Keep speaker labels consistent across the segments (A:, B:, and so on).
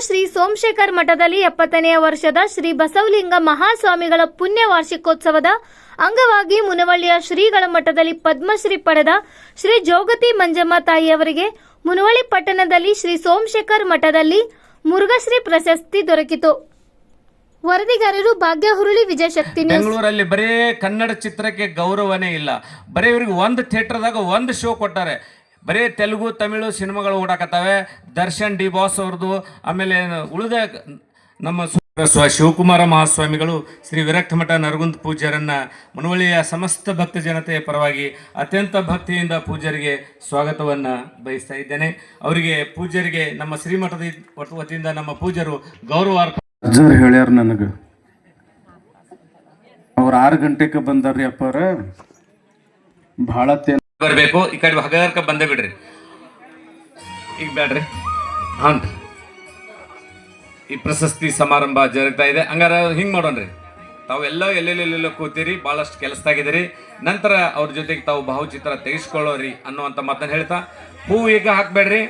A: ಶ್ರೀ ಸೋಮಶೇಖರ್ ಮಠದಲ್ಲಿ ಎಪ್ಪತ್ತನೆಯ ವರ್ಷದ ಶ್ರೀ ಬಸವಲಿಂಗ ಮಹಾಸ್ವಾಮಿಗಳ ಪುಣ್ಯ ವಾರ್ಷಿಕೋತ್ಸವದ ಅಂಗವಾಗಿ ಮುನವಳ್ಳಿಯ ಶ್ರೀಗಳ ಮಠದಲ್ಲಿ ಪದ್ಮಶ್ರೀ ಪಡೆದ ಶ್ರೀ ಜೋಗತಿ ಮಂಜಮ್ಮ ತಾಯಿಯವರಿಗೆ ಮುನವಳ್ಳಿ ಪಟ್ಟಣದಲ್ಲಿ ಶ್ರೀ ಸೋಮಶೇಖರ್ ಮಠದಲ್ಲಿ ಮುರುಘಶ್ರೀ ಪ್ರಶಸ್ತಿ ದೊರಕಿತು. ವರದಿಗಾರರು ಭಾಗ್ಯ ಹುರುಳಿ ವಿಜಯಶಕ್ತಿ ಶಕ್ತಿ
B: ಬೆಂಗಳೂರಲ್ಲಿ ಬರೇ ಕನ್ನಡ ಚಿತ್ರಕ್ಕೆ ಗೌರವನೇ ಇಲ್ಲ. ಬರೀ ಇವ್ರಿಗೆ ಒಂದು ಥಿಯೇಟರ್ದಾಗ ಒಂದು ಶೋ ಕೊಟ್ಟಾರೆ. ಬರೀ ತೆಲುಗು, ತಮಿಳು ಸಿನಿಮಾಗಳು ಓಡಾಕತ್ತವೆ. ದರ್ಶನ್ ಡಿ ಬಾಸ್ ಅವ್ರದ್ದು ಆಮೇಲೆ ಉಳಿದ ನಮ್ಮ ಸ್ವ ಶಿವಕುಮಾರ ಮಹಾಸ್ವಾಮಿಗಳು, ಶ್ರೀ ವಿರಕ್ತಮಠ ನರಗುಂದ ಪೂಜ್ಯರನ್ನ ಮುನವಳ್ಳಿಯ ಸಮಸ್ತ ಭಕ್ತ ಜನತೆಯ ಪರವಾಗಿ ಅತ್ಯಂತ ಭಕ್ತಿಯಿಂದ ಪೂಜ್ಯರಿಗೆ ಸ್ವಾಗತವನ್ನ ಬಯಸ್ತಾ ಇದ್ದೇನೆ. ಅವರಿಗೆ ಪೂಜ್ಯರಿಗೆ, ನಮ್ಮ ಶ್ರೀಮಠದ ವತಿಯಿಂದ ನಮ್ಮ ಪೂಜ್ಯರು
C: ಗೌರವ ಹೇಳ್ಯಾರ ನನಗೆ. ಅವ್ರು ಆರು ಗಂಟೆಗೆ ಬಂದಾರ್ರಿ ಅಪ್ಪಾರ. ಭಾಳ
B: ಬರಬೇಕು. ಈ ಕಡೆ ಹಗರ್ಕ ಬಂದೇ ಬಿಡ್ರಿ ಈಗ ಬೇಡ್ರಿ ಹಾನ್ ಈ ಪ್ರಶಸ್ತಿ ಸಮಾರಂಭ ಜರುಗ್ತಾ ಇದೆ. ಹಂಗಾರ ಹಿಂಗ್ ಮಾಡೋಣ್ರಿ. ತಾವೆಲ್ಲ ಎಲ್ಲೆಲ್ಲೆಲ್ಲೆಲ್ಲ ಕೂತೀರಿ ಭಾಳಷ್ಟು ಕೆಲಸದಾಗಿದ್ದೀರಿ. ನಂತರ ಅವ್ರ ಜೊತೆಗೆ ತಾವು ಭಾವಚಿತ್ರ ತೆಗೆಸ್ಕೊಳ್ಳೋರಿ ಅನ್ನುವಂಥ ಮಾತನ್ನು ಹೇಳ್ತಾ ಹೂ ಈಗ ಹಾಕ್ಬೇಡ್ರಿ.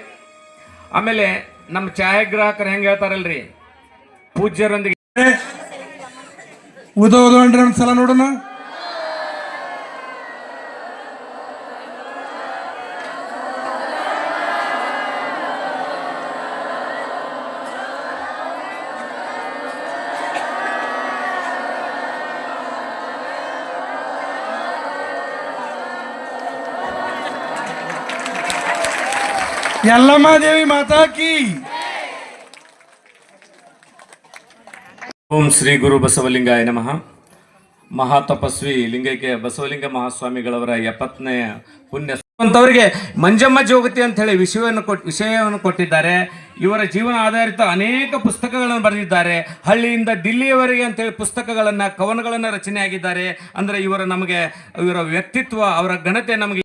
B: ಆಮೇಲೆ ನಮ್ಮ ಛಾಯಾಗ್ರಾಹಕರು ಹೆಂಗೆ ಹೇಳ್ತಾರಲ್ರಿ? ಪೂಜ್ಯರೊಂದಿಗೆ
D: ಉದೋದು ಅಂದ್ರೆ ಒಂದ್ಸಲ ನೋಡೋಣ. ಯಲ್ಲಮ್ಮ ದೇವಿ ಮಾತಾಕಿ
B: ಓಂ ಶ್ರೀ ಗುರು ಬಸವಲಿಂಗಾಯ ನಮಃ. ಮಹಾತಪಸ್ವಿ ಲಿಂಗೈಕ್ಯ ಬಸವಲಿಂಗ ಮಹಾಸ್ವಾಮಿಗಳವರ ಎಪ್ಪತ್ತನೇ ಪುಣ್ಯ ಅಂತವರಿಗೆ ಮಂಜಮ್ಮ ಜೋಗತಿ ಅಂತ ಹೇಳಿ ವಿಷಯವನ್ನು ಕೊಟ್ ವಿಷಯವನ್ನು ಕೊಟ್ಟಿದ್ದಾರೆ. ಇವರ ಜೀವನ ಆಧಾರಿತ ಅನೇಕ ಪುಸ್ತಕಗಳನ್ನು ಬರೆದಿದ್ದಾರೆ. ಹಳ್ಳಿಯಿಂದ ದಿಲ್ಲಿಯವರೆಗೆ ಅಂತೇಳಿ ಪುಸ್ತಕಗಳನ್ನು ಕವನಗಳನ್ನು ರಚನೆ ಆಗಿದ್ದಾರೆ ಅಂದರೆ ಇವರ ನಮಗೆ ಇವರ ವ್ಯಕ್ತಿತ್ವ ಅವರ ಘನತೆ ನಮಗೆ